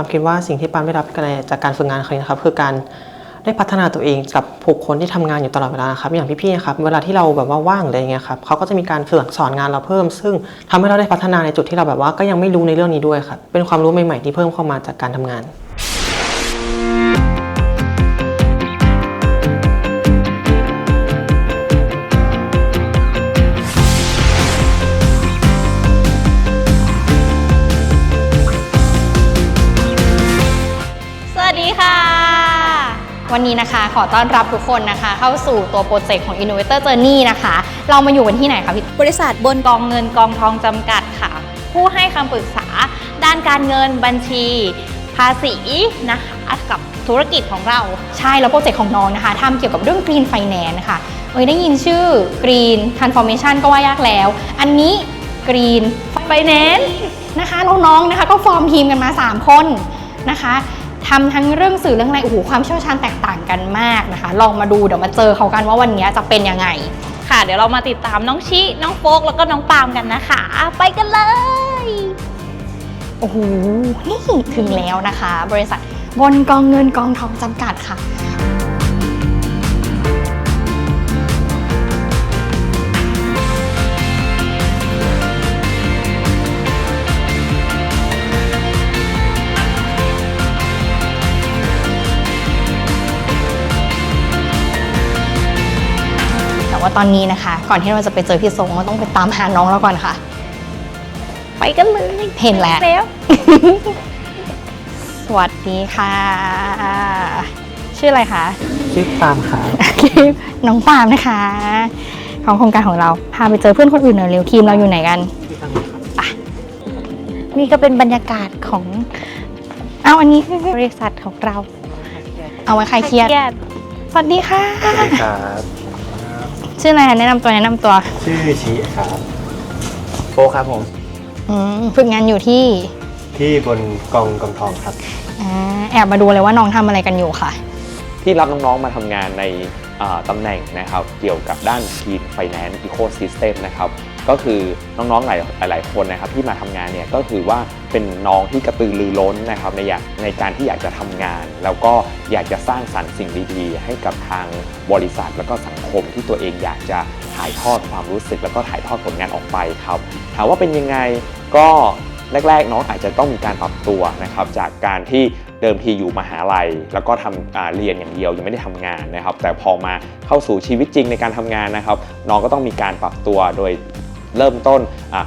ามคิดว่าสิ่งที่ปามได้รับจากการฝึกงานครั้งนี้นะครับ คือการได้พัฒนาตัวเองกับผู้คนที่ทำงานอยู่ตลอดเวลานะครับ อย่างพี่ๆนะครับเวลาที่เราแบบว่าว่างอะไรอย่างเงี้ยครับเขาก็จะมีการฝึกสอนงานเราเพิ่ม ซึ่งทำให้เราได้พัฒนาในจุดที่เราแบบว่าก็ยังไม่รู้ในเรื่องนี้ด้วยครับเป็นความรู้ใหม่ๆที่เพิ่มเข้ามาจากการทำงาน ขอต้อนรับทุกคนนะคะ เข้าสู่ตัวโปรเจกต์ของ Innovator Journey นะคะ เรามาอยู่กันที่ไหนคะพี่บริษัทบนกองเงินกองทองจำกัดค่ะ ผู้ให้คำปรึกษา ด้านการเงินบัญชี ภาษีนะคะกับธุรกิจของเราใช่แล้วโปรเจกต์ของน้องนะคะทำเกี่ยวกับเรื่อง Green Finance ค่ะเอ้ยได้ยินชื่อ Green Transformation ก็ว่ายากแล้ว อันนี้ Green Finance นะคะน้องๆนะคะ ก็ฟอร์มทีมกันมา 3 คนนะคะ ทำทั้งเรื่องสื่อเรื่องอะไรโอ้โหความเชี่ยวชาญแตกต่างกันมากนะคะ ลองมาดูเดี๋ยวมาเจอเขากันว่าวันนี้จะเป็นยังไง ค่ะ เดี๋ยวเรามาติดตามน้องชิ น้องโฟกแล้วก็น้องปาล์มกันนะคะ ไปกันเลย โอ้โหนี่ถึงแล้วนะคะ บริษัทบนกองเงินกองทองจำกัดค่ะ ว่าตอนนี้นะคะ ก่อนที่เราจะไปเจอพี่ทรงเราต้องไปตามหาน้องเราก่อนค่ะ ไปกันเลยเห็นแล้ว สวัสดีค่ะ ชื่ออะไรคะชื่อปามครับน้องปาล์มนะคะ ของโครงการของเราพาไปเจอเพื่อนคนอื่นหน่อยเร็วทีมเราอยู่ไหนกันไปนี่ก็เป็นบรรยากาศของเอาอันนี้คือบริษัทของเรา เอาไว้ใครเครียดสวัสดีค่ะครับ ชื่ออะไรแนะนำตัวแนะนำตัว ชื่อชีครับโฟครับผม อืมฝึกงานอยู่ที่ที่บนกองกองทองครับ อ่าแอบมาดูเลยว่าน้องทำอะไรกันอยู่ค่ะ ที่รับน้องๆมาทำงานในอ่าตำแหน่งนะครับ เกี่ยวกับด้าน Green Finance Ecosystem นะครับ ก็คือน้องๆหลายหลายๆคนนะครับที่มาทำงานเนี่ยก็คือว่าเป็นน้องที่กระตือรือร้นนะครับในอยากในการที่อยากจะทำงาน แล้วก็อยากจะสร้างสรรค์สิ่งดีๆ ให้กับทางบริษัท แล้วก็สังคมที่ตัวเองอยากจะถ่ายทอดความรู้สึก แล้วก็ถ่ายทอดผลงานออกไปครับถามว่าเป็นยังไงก็แรกๆน้องอาจจะต้องมีการปรับตัวนะครับจากการที่เดิมทีอยู่มหาลัย แล้วก็ทำเรียนอย่างเดียวยังไม่ได้ทำงานนะครับ แต่พอมาเข้าสู่ชีวิตจริงในการทำงานนะครับ น้องก็ต้องมีการปรับตัวโดย เริ่มต้น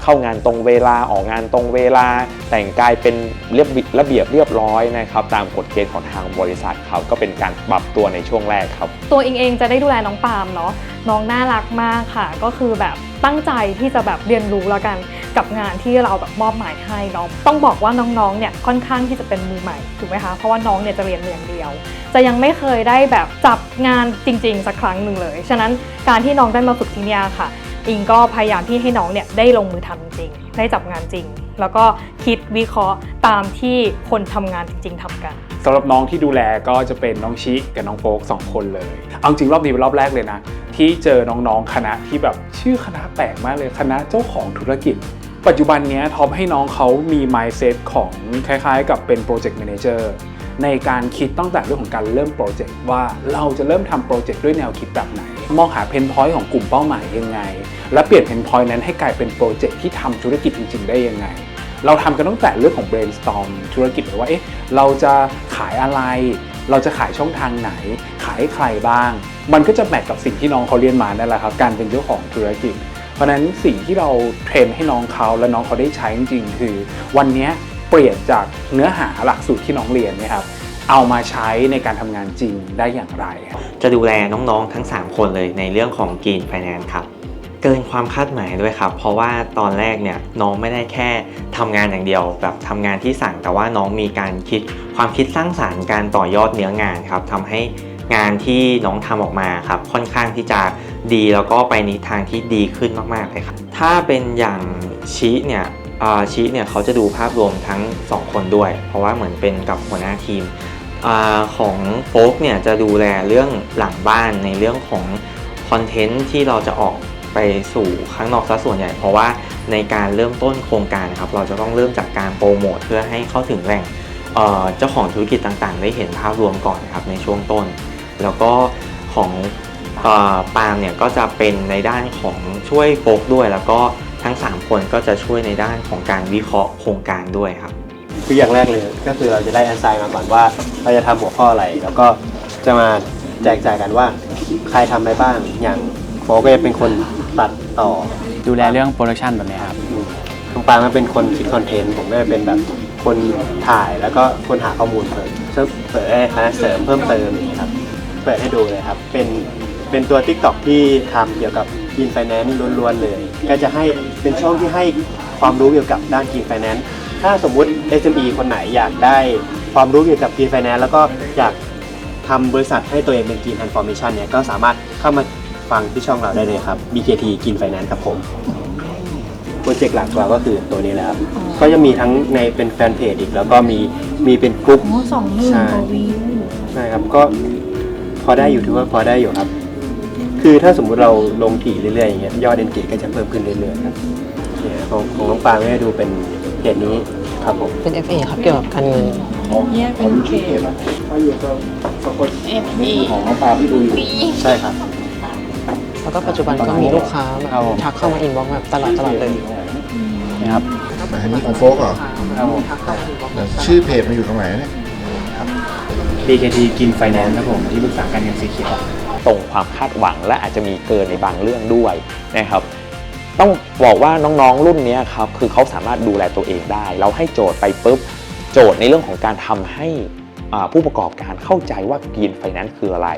เข้างานตรงเวลาออกงานตรงเวลา แต่งกายเป็นเรียบระเบียบเรียบร้อยนะครับตามกฎเกณฑ์ของทางบริษัทเขาก็เป็นการปรับตัวในช่วงแรกครับ ตัวเองเองจะได้ดูแลน้องปาล์มเนาะน้องน่ารักมากค่ะ ก็คือแบบตั้งใจที่จะแบบเรียนรู้แล้วกันกับงานที่เราแบบมอบหมายให้เนาะต้องบอกว่าน้องๆเนี่ยค่อนข้างที่จะเป็นมือใหม่ถูกไหมคะเพราะว่าน้องเนี่ยจะเรียนเรียนเดียว จะยังไม่เคยได้แบบจับงานจริง ๆ สักครั้งหนึ่งเลย ฉะนั้นการที่น้องได้มาฝึกที่นี่ค่ะ อิงก็พยายามที่ให้น้องเนี่ยได้ลงมือทำจริง ได้จับงานจริง แล้วก็คิดวิเคราะห์ตามที่คนทำงานจริง ๆทำกันสำหรับน้องที่ดูแลก็จะเป็นน้องชิกับน้องโฟกสองคนเลย เอาจริงรอบนี้เป็นรอบแรกเลยนะ ที่เจอน้องๆคณะที่แบบชื่อคณะแปลกมากเลยคณะเจ้าของธุรกิจ ปัจจุบันเนี้ยท็อปให้น้องเขามี mindset ของคล้ายๆ กับเป็น project manager ในการคิดตั้งแต่เรื่องของการเริ่มโปรเจกต์ว่าเราจะเริ่มทำโปรเจกต์ด้วยแนวคิดแบบไหน มองหาเพนพอยต์ของกลุ่มเป้าหมายยังไง และเปลี่ยนเพนพอยต์นั้นให้กลายเป็นโปรเจกต์ที่ทำธุรกิจจริง ๆ ได้ยังไง เราทำกันตั้งแต่เรื่องของ brainstorm ธุรกิจเลยว่าเอ๊ะเราจะขายอะไร เราจะขายช่องทางไหน ขายใครบ้าง มันก็จะแมทกับสิ่งที่น้องเขาเรียนมานั่นแหละครับการเป็นเจ้าของธุรกิจ เพราะฉะนั้นสิ่งที่เราเทรนให้น้องเขาและน้องเขาได้ใช้จริงๆคือ วันนี้เปลี่ยนจากเนื้อหาหลักสูตรที่น้องเรียนนะครับ เอามาใช้ในการทำงานจริงได้อย่างไรครับจะดูแลน้องๆทั้ง 3 คนเลยในเรื่องของ Green Finance ครับ เกินความคาดหมายด้วยครับ เพราะว่าตอนแรกเนี่ยน้องไม่ได้แค่ทำงานอย่างเดียว แบบทำงานที่สั่งแต่ว่าน้องมีการคิดความคิดสร้างสารรค์การต่อยอดเนื้องานครับทำให้งานที่น้องทำออกมาครับค่อนข้างที่จะดีแล้วก็ไปในทางที่ดีขึ้นมากๆเลยครับ ถ้าเป็นอย่างชี้เนี่ยอ่าชี้เนี่ยเขาจะดูภาพรวมทั้ง 2 คนด้วย เพราะว่าเหมือนเป็นกับหัวหน้าทีม อของโฟกเนี่ยจะดูแลเรื่องหลังบ้านในเรื่องของคอนเทนต์ที่เราจะออกไปสู่ข้างนอกซะส่วนใหญ่ เพราะว่าในการเริ่มต้นโครงการครับเราจะต้องเริ่มจากการโปรโมทเพื่อให้เข้าถึงแหล่งเจ้าของธุรกิจต่างๆ ได้เห็นภาพรวมก่อนครับในช่วงต้น แล้วก็ของอปาล์มเนี่ยก็จะเป็นในด้านของช่วยโฟกด้วย แล้วก็ทั้ง 3 คนก็จะช่วยในด้านของการวิเคราะห์โครงการด้วยครับ คืออย่างแรกเลยก็คือเราจะได้แอนไซน์มาก่อนว่าเราจะทำหัวข้ออะไร แล้วก็จะมาแจกจ่ายกันว่าใครทำอะไรบ้างอย่างโฟก็จะเป็นคนตัดต่อดูแลเรื่องโปรดักชันแบบเนี้ยครับตรงปางก็เป็นคนคิดคอนเทนต์ผมก็จะเป็นแบบคนถ่ายแล้วก็คนหาข้อมูลเพิ่มเพิ่มเปิดให้คณะเสริมเพิ่มเติมอย่างนี้ครับเปิดให้ดูเลยครับ เป็นเป็นตัว Tik t o k ที่ทำเกี่ยวกับ Green Finance ล้วนๆเลย ก็จะให้เป็นช่องที่ให้ความรู้เกี่ยวกับด้าน Green Finance ถ้าสมมุติ SME คนไหนอยากได้ความรู้เกี่ยวกับ Green Finance แล้วก็อยากทำบริษัทให้ตัวเองเป็น Green Transformation เนี่ยก็สามารถเข้ามาฟังที่ช่องเราได้เลยครับ BKT Green Finance ครับผมโปรเจกต์หลักเราก็คือตัวนี้แหละครับก็จะมีทั้งในเป็นแฟนเพจอีก แล้วก็มีมีเป็นกลุ่มสองหมื่นกว่าวิวใช่ครับก็พอได้อยู่ถือว่าพอได้อยู่ครับ คือถ้าสมมุติเราลงถี่เรื่อยๆอย่างเงี้ยยอดเอนเกจก็จะเพิ่มขึ้นเรื่อยๆครับเนี่ยของของน้องปางก็จะดูเป็น เพจนี้ครับผม เป็น FA ครับเกี่ยวกับการเงินใช่ครับ แล้วก็ปัจจุบันก็มีลูกค้าแบบครับผม ทักเข้ามาอินบ็อกซ์แบบตลอดตลอดเลยนะครับ อันนี้ของโฟกเหรอทักเข้ามาอินบ็อกซ์แต่ชื่อเพจมันอยู่ตรงไหนเนี่ย BKT กินไฟแนนซ์ครับผมที่ปรึกษาการเงินสีเขียว ตรงความคาดหวังและอาจจะมีเกินในบางเรื่องด้วยนะครับ ต้องบอกว่าน้องๆรุ่นนี้ครับคือเขาสามารถดูแลตัวเองได้ เราให้โจทย์ไปปุ๊บโจทย์ในเรื่องของการทำให้ผู้ประกอบการเข้าใจว่า Green Finance คืออะไร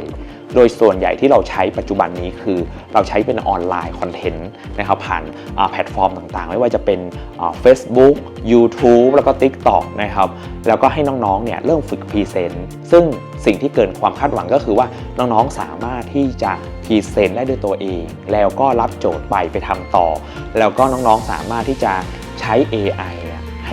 โดยส่วนใหญ่ที่เราใช้ปัจจุบันนี้คือเราใช้เป็นออนไลน์คอนเทนต์นะครับผ่านแพลตฟอร์มต่างๆ ไม่ว่าจะเป็น Facebook YouTube แล้วก็ TikTok นะครับแล้วก็ให้น้องๆเนี่ยเริ่มฝึกพรีเซนต์ซึ่งสิ่งที่เกินความคาดหวังก็คือว่าน้องๆสามารถที่จะพรีเซนต์ได้ด้วยตัวเอง แล้วก็รับโจทย์ไปไปทำต่อ แล้วก็น้องๆสามารถที่จะใช้ AI เนี่ย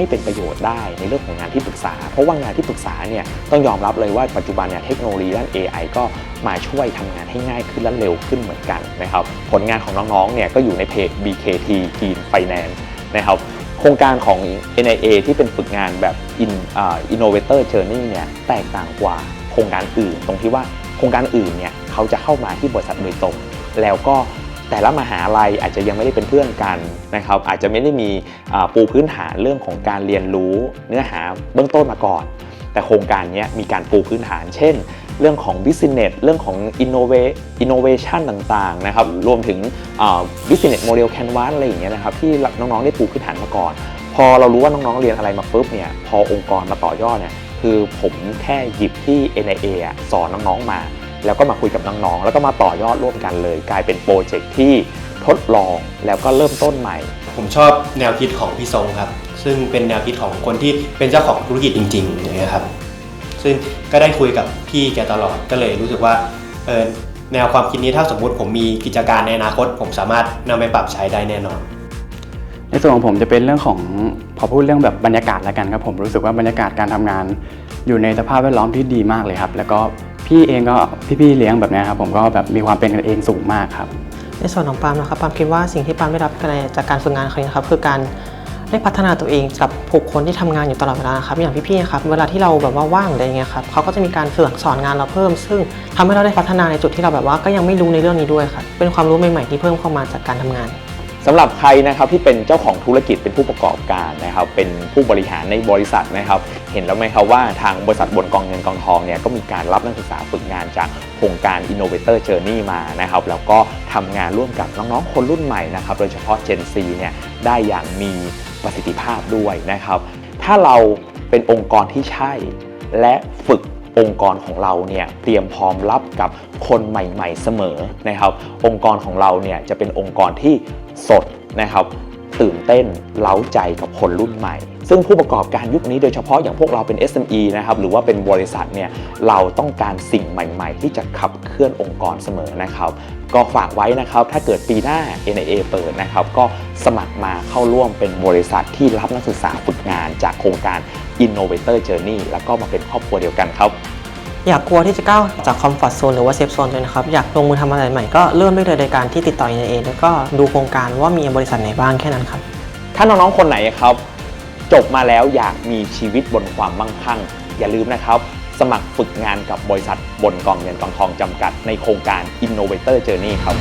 ให้เป็นประโยชน์ได้ในเรื่องของงานที่ปรึกษา เพราะว่างานที่ปรึกษาเนี่ยต้องยอมรับเลยว่าปัจจุบันเนี่ยเทคโนโลยีด้าน AI ก็มาช่วยทำงานให้ง่ายขึ้นและเร็วขึ้นเหมือนกันนะครับผลงานของน้องๆเนี่ยก็อยู่ในเพจ BKT Green Finance นะครับโครงการของ NIA ที่เป็นฝึกงานแบบ In, uh, Innovator Journey เนี่ยแตกต่างกว่าโครงการอื่น ตรงที่ว่าโครงการอื่นเนี่ยเขาจะเข้ามาที่บริษัทโดยตรง แล้วก็ แต่ละมหาลัยอาจจะยังไม่ได้เป็นเพื่อนกันนะครับอาจจะไม่ได้มีปูพื้นฐานเรื่องของการเรียนรู้เนื้อหาเบื้องต้นมาก่อน แต่โครงการนี้มีการปูพื้นฐาน เช่น เรื่องของ business เรื่องของ innovation ต่างๆนะครับรวมถึง business model canvas อะไรอย่างเงี้ยนะครับที่น้องๆได้ปูพื้นฐานมาก่อน พอเรารู้ว่าน้องๆเรียนอะไรมาปุ๊บเนี่ยพอองค์กรมาต่อยอดเนี่ยคือผมแค่หยิบที่ NIA สอนน้องๆมา แล้วก็มาคุยกับน้องๆ แล้วก็มาต่อยอดร่วมกันเลย กลายเป็นโปรเจกต์ที่ทดลองแล้วก็เริ่มต้นใหม่ ผมชอบแนวคิดของพี่ทรงครับ ซึ่งเป็นแนวคิดของคนที่เป็นเจ้าของธุรกิจจริงๆอย่างเงี้ยครับ ซึ่งก็ได้คุยกับพี่แกตลอดก็เลยรู้สึกว่าเออแนวความคิดนี้ถ้าสมมุติผมมีกิจการในอนาคต ผมสามารถนำไปปรับใช้ได้แน่นอน ในส่วนของผมจะเป็นเรื่องของพอพูดเรื่องแบบบรรยากาศแล้วกันครับผมรู้สึกว่าบรรยากาศการทำงาน อยู่ในสภาพแวดล้อมที่ดีมากเลยครับ แล้วก็ พี่เองก็พี่ๆเลี้ยงแบบนี้ครับผมก็แบบมีความเป็นกันเองสูงมากครับ ในส่วนของปาล์มนะครับปาล์มคิดว่าสิ่งที่ปาล์มได้รับจากการฝึกงานครั้งนี้ครับคือการได้พัฒนาตัวเองกับบุคคลที่ทำงานอยู่ตลอดเวลาครับอย่างพี่ๆนะครับเวลาที่เราแบบว่าว่างอะไรเงี้ยครับเขาก็จะมีการฝึกสอนงานเราเพิ่ม ซึ่งทำให้เราได้พัฒนาในจุดที่เราแบบว่าก็ยังไม่รู้ในเรื่องนี้ด้วยครับเป็นความรู้ใหม่ๆที่เพิ่มเข้ามาจากการทำงาน สำหรับใครนะครับที่เป็นเจ้าของธุรกิจเป็นผู้ประกอบการนะครับ เป็นผู้บริหารในบริษัทนะครับ เห็นแล้วไหมครับว่าทางบริษัทบนกองเงินกองทองเนี่ยก็มีการรับนักศึกษาฝึกงานจากโครงการ Innovator Journey มานะครับ แล้วก็ทำงานร่วมกับน้องๆคนรุ่นใหม่นะครับ โดยเฉพาะ Gen Z เนี่ยได้อย่างมีประสิทธิภาพด้วยนะครับ ถ้าเราเป็นองค์กรที่ใช่และฝึก องค์กรของเราเนี่ยเตรียมพร้อมรับกับคนใหม่ ๆ เสมอนะครับ องค์กรของเราเนี่ยจะเป็นองค์กรที่สดนะครับ ตื่นเต้นเล้าใจกับคนรุ่นใหม่ ซึ่งผู้ประกอบการยุคนี้โดยเฉพาะอย่างพวกเราเป็น SME นะครับหรือว่าเป็นบริษัทเนี่ยเราต้องการสิ่งใหม่ ๆ ที่จะขับเคลื่อนองค์กรเสมอนะครับก็ฝากไว้นะครับถ้าเกิดปีหน้า NIA เปิดนะครับก็สมัครมาเข้าร่วมเป็นบริษัทที่รับนักศึกษาฝึกงานจากโครงการ Innovator Journey แล้วก็มาเป็นครอบครัวเดียวกันครับอยากกลัวที่จะก้าวจากคอมฟอร์ทโซนหรือว่าเซฟโซนเลยนะครับ อยากลงมือทำอะไรใหม่ก็เริ่มได้เลยโดยการที่ติดต่อ NIA แล้วก็ดูโครงการว่ามีบริษัทไหนบ้างแค่นั้นครับ ถ้าน้องๆคนไหนครับ จบมาแล้วอยากมีชีวิตบนความมั่งคั่ง อย่าลืมนะครับ สมัครฝึกงานกับบริษัทบนกองเงินกองทองจำกัดในโครงการ Innovator Journey ครับ